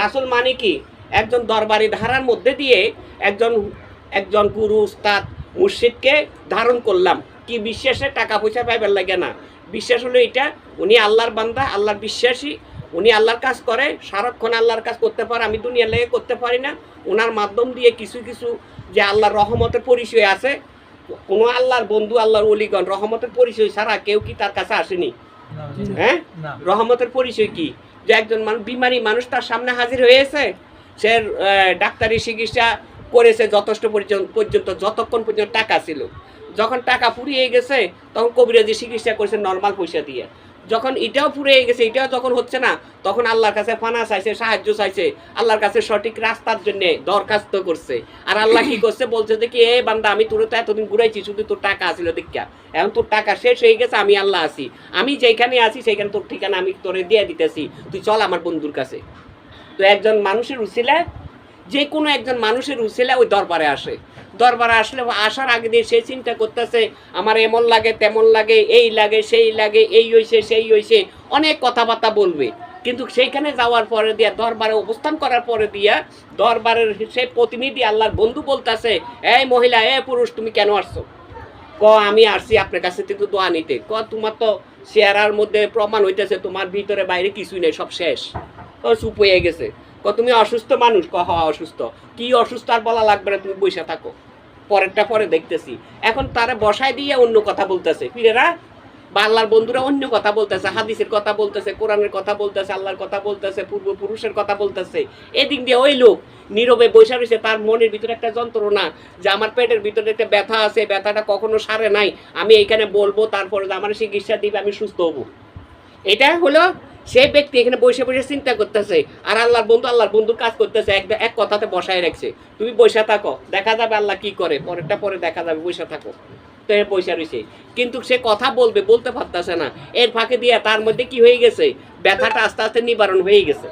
রাসুল মানে কি? একজন দরবারি ধারার মধ্যে দিয়ে একজন একজন গুরু উস্তাদ মুর্শিদকে ধারণ করলাম। কি বিশ্বাসে টাকা পয়সা পাইবার লাগে না। বিশ্বাস হলো এটা উনি আল্লাহর বান্দা আল্লাহর বিশ্বাসী। উনি আল্লাহর কাজ করে সারাক্ষণ আল্লাহর কাজ করতে পারে আমি দুনিয়ার লেগে করতে পারি না। ওনার মাধ্যম দিয়ে কিছু কিছু যে আল্লাহর রহমতের পরিচয় আছে কোনো আল্লাহর বন্ধু আল্লাহর অলিগণ রহমতের পরিচয় ছাড়া কেউ কি তার কাছে আসেনি? হ্যাঁ? রহমতের পরিচয় কি? যে একজন মানুষ বিমারি মানুষ তার সামনে হাজির হয়েছে, সে ডাক্তারি চিকিৎসা করেছে যথেষ্ট পর্যন্ত, যতক্ষণ পর্যন্ত টাকা ছিল। যখন টাকা ফুরিয়ে গেছে, তখন কবিরাজি চিকিৎসা করেছে নর্মাল পয়সা দিয়ে। যখন এটাও ফুরিয়ে গেছে, এটাও যখন হচ্ছে না, তখন আল্লাহর কাছে ফানা চাইছে, সাহায্য চাইছে, আল্লাহর কাছে সঠিক রাস্তার জন্য দরখাস্ত করছে। আর আল্লাহ কি করছে? বলছে যে কি, এ বান্দা, আমি তোর তো এতদিন ঘুরাইছি, শুধু তোর টাকা আছিল দেখা এখন তোর টাকা শেষ হয়ে গেছে, আমি আল্লাহ আছি। আমি যেখানে আছি সেইখানে তোর ঠিকানা আমি তোরে দিয়ে দিতেছি। তুই চল আমার বন্ধুর কাছে। তো একজন মানুষের উচিলা যে কোনো একজন মানুষের উচিলা ওই দরবারে আসে। দরবারে আসলে আসার আগে দিয়ে সে চিন্তা করতেছে, আমার এমন লাগে, তেমন লাগে, এই লাগে, সেই লাগে, এই হইছে, সেই হইছে। অনেক কথাবার্তা বলবে। কিন্তু সেইখানে যাওয়ার পরে দিয়া, দরবারে অবস্থান করার পরে দিয়া, দরবারের সে প্রতিনিধি আল্লাহর বন্ধু বলতেছে, এই মহিলা এ পুরুষ, তুমি কেন আসছো? ক, আমি আসছি আপনার কাছে কিন্তু দোয়া নিতে। ক, তোমার তো চেহারার মধ্যে প্রমাণ হইতেছে, তোমার ভিতরে বাইরে কিছুই নেই, সব শেষ। ও চুপ হয়ে গেছে। ক তুমি অসুস্থ মানুষ? ক হ অসুস্থ। কি অসুস্থ আর বলা লাগবে না, তুমি বসে থাকো। পরেরটা পরে দেখতেছি। এখন তারা বসায় দিয়ে অন্য কথা বলতেছে। পীরেরা বা আল্লাহর বন্ধুরা অন্য কথা বলতেছে, হাদিসের কথা বলতেছে, কোরআনের কথা বলতেছে, আল্লাহর কথা বলতেছে, পূর্বপুরুষের কথা বলতেছে। এদিক দিয়ে ওই লোক নীরবে বসে রয়েছে তার মনের ভিতরে একটা যন্ত্রণা যে আমার পেটের ভিতরে একটা ব্যথা আছে, ব্যথাটা কখনো সারে নাই। আমি এইখানে বলব, তারপরে আমার চিকিৎসা দিবে, আমি সুস্থ হব। এটা হলো সেই ব্যক্তি এখানে বসে বসে চিন্তা করতেছে, আর আল্লাহর বন্ধু আল্লাহর বন্ধুর কাজ করতেছে, এক এক কথাতে বসায় রাখছে। তুমি বসে থাকো, দেখা যাবে আল্লাহ কি করে, পরেরটা পরে দেখা যাবে, বসে থাকো। তো পয়সা রয়েছে। কিন্তু সে কথা বলবে, বলতে পারতেছে না। এর ফাঁকে দিয়ে তার মধ্যে কি হয়ে গেছে? ব্যথাটা আস্তে আস্তে নিবারণ হয়ে গেছে।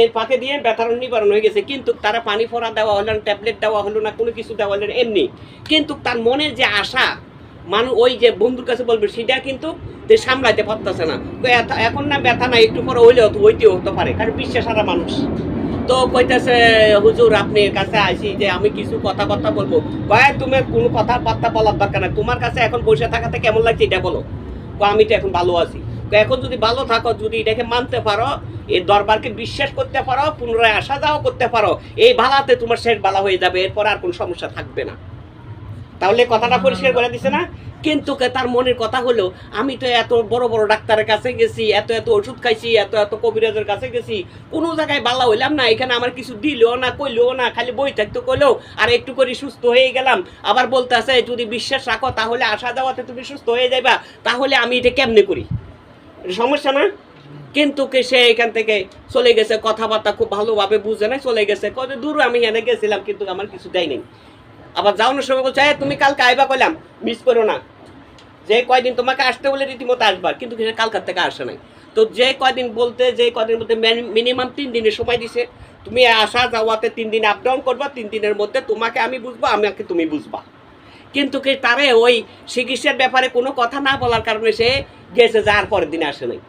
এর ফাঁকে দিয়ে ব্যথার নিবারণ হয়ে গেছে। কিন্তু তারা পানি ফোড়া দেওয়া হলো ট্যাবলেট দেওয়া হলো না, কোনো কিছু দেওয়া হলো এমনি। কিন্তু তার মনের যে আশা মানুষ ওই যে বন্ধুর কাছে বলবে, সেটা কিন্তু সামলাইতে পারতেছে না। এখন না ব্যথা না একটু পরে হইলেও তো হইতেও হতে পারে, কারণ বিশ্বাস হারা মানুষ। তো কইতেছে, হুজুর, আপনি কাছে আসি যে আমি কিছু কথা কথাবার্তা বলব। কয়, তুমি কোনো কথাবার্তা বলার দরকার নাই। তোমার কাছে এখন বসে থাকাতে কেমন লাগছে এটা বলো? আমি তো এখন ভালো আছি। তো এখন যদি ভালো থাকো, যদি এটাকে মানতে পারো এই দরবারকে বিশ্বাস করতে পারো, পুনরায় আসা যাওয়া করতে পারো, এই ভালাতে তোমার শেষ ভালো হয়ে যাবে, এরপর আর কোনো সমস্যা থাকবে না। তাহলে কথাটা পরিষ্কার করে দিছে না? কিন্তু তার মনের কথা হলো, আমি তো এত বড় বড় ডাক্তারের কাছে গেছি, এত এত ওষুধ খাইছি, এত এত কবিরাজের কাছে গেছি, কোনো জায়গায় বালা হইলাম না, এখানে আমার কিছু দিলেও না, কইলেও না, খালি বই থাকতো কইলেও, আর একটু করে সুস্থ হয়ে গেলাম। আবার বলতে আছে যদি বিশ্বাস রাখো, তাহলে আসা যাওয়াতে তুমি সুস্থ হয়ে যাবা তাহলে আমি এটা কেমনে করি? সমস্যা না? কিন্তু কে সে এখান থেকে চলে গেছে, কথাবার্তা খুব ভালোভাবে বুঝে না চলে গেছে। কত দূর আমি এনে গেছিলাম, কিন্তু আমার কিছু দেয় নাই। আবার যাওয়ানোর সময় বলছে "এই, তুমি কালকে আইবা কইলাম মিস করো না। যে কয়দিন তোমাকে আসতে বলে রীতিমতো আসবার কিন্তু সে কালকার থেকে আসে নাই। তো যে কয়দিন বলতে যে কয়দিন বলতে মিনিমাম তিন দিনের সময় দিছে। তুমি আসা যাওয়াতে তিন দিন আপ ডাউন করবা তিন দিনের মধ্যে তোমাকে আমি বুঝব আমাকে তুমি বুঝবা। কিন্তু কি তারে ওই চিকিৎসার ব্যাপারে কোনো কথা না বলার কারণে সে গেছে যার পরের দিন আসে নাই।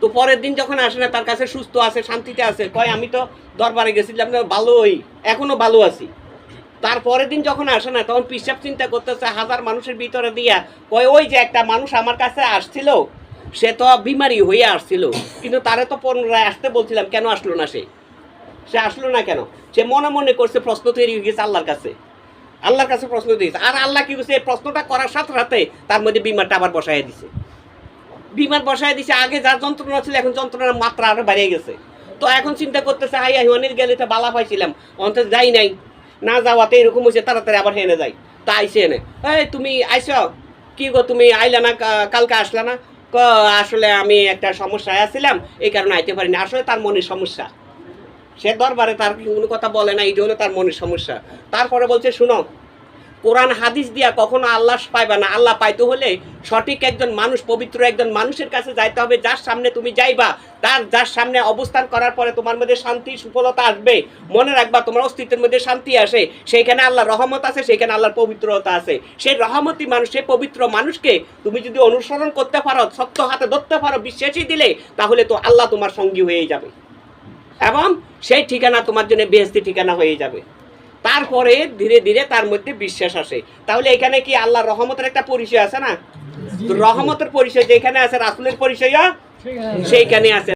তো পরের দিন যখন আসে না তার কাছে সুস্থ আছে শান্তিতে আছে কয় আমি তো দরবারে গেছিলাম না ভালোই এখনও ভালো আছি। তারপরের দিন যখন আসে না, তখন পিসাব চিন্তা করতেছে, হাজার মানুষের ভিতরে দিয়া কয়, ওই যে একটা মানুষ আমার কাছে আসছিল, সে তো বিমারি হয়ে আসছিল, কিন্তু তারে তো পুনরায় আসতে বলছিলাম, কেন আসলো না সে? সে আসলো না কেন? সে মনে মনে করছে, প্রশ্ন তৈরি হয়ে গেছে আল্লাহর কাছে। আল্লাহর কাছে প্রশ্ন দিয়েছে আর আল্লাহ কি করছে, এই প্রশ্নটা করার সাথে সাথে তার মধ্যে বিমারটা আবার বসায় দিছে। বিমার বসায় দিছে, আগে যার যন্ত্রণা ছিল, এখন যন্ত্রণার মাত্রা আরও বেড়ে গেছে। তো এখন চিন্তা করতেছে, হাই হাই অনেক গেলে তো বালা পাইছিলাম, অন্তত যাই নাই। না যাওয়াতে এরকম হয়েছে, তাড়াতাড়ি আবার হেনে যাই। তা আইসে এনে, এই, তুমি আইস? কি গো, তুমি আইলা না? কালকে আসলা না? ক, আসলে আমি একটা সমস্যায় আসছিলাম এই কারণে আইতে পারিনি। আসলে তার মনের সমস্যা। সে দরবারে তার কোনো কথা বলে না, এই জন্য তার মনের সমস্যা। তারপরে বলছে, শুনো কোরআন হাদিস দিয়া কখনো আল্লাহ পাইবা না। আল্লাহ পাইতে হলে সঠিক একজন মানুষ, পবিত্র একজন মানুষের কাছে যাইতে হবে, যার সামনে তুমি যাইবা, তার, যার সামনে অবস্থান করার পরে তোমার মধ্যে শান্তি, সুফলতা আসবে। মনে রাখবা, তোমার অস্তিত্বের মধ্যে শান্তি আসে। সেইখানে আল্লাহ রহমত আছে, সেইখানে আল্লাহর পবিত্রতা আছে। সেই রহমতি মানুষ সেই পবিত্র মানুষকে তুমি যদি অনুসরণ করতে পারো সত্য হাতে ধরতে পারো, বিশ্বাসই দিলে, তাহলে তো আল্লাহ তোমার সঙ্গী হয়ে যাবে। এবং সেই ঠিকানা তোমার জন্য বেহস্তি ঠিকানা হয়ে যাবে। তারপরে ধীরে ধীরে তার মধ্যে বিশ্বাস আসে। তাহলে এখানে কি আল্লাহ রহমতের একটা পরিচয় আছে না? রহমতের পরিচয় যেখানে আছে রাসুলের পরিচয় সেইখানে আছে।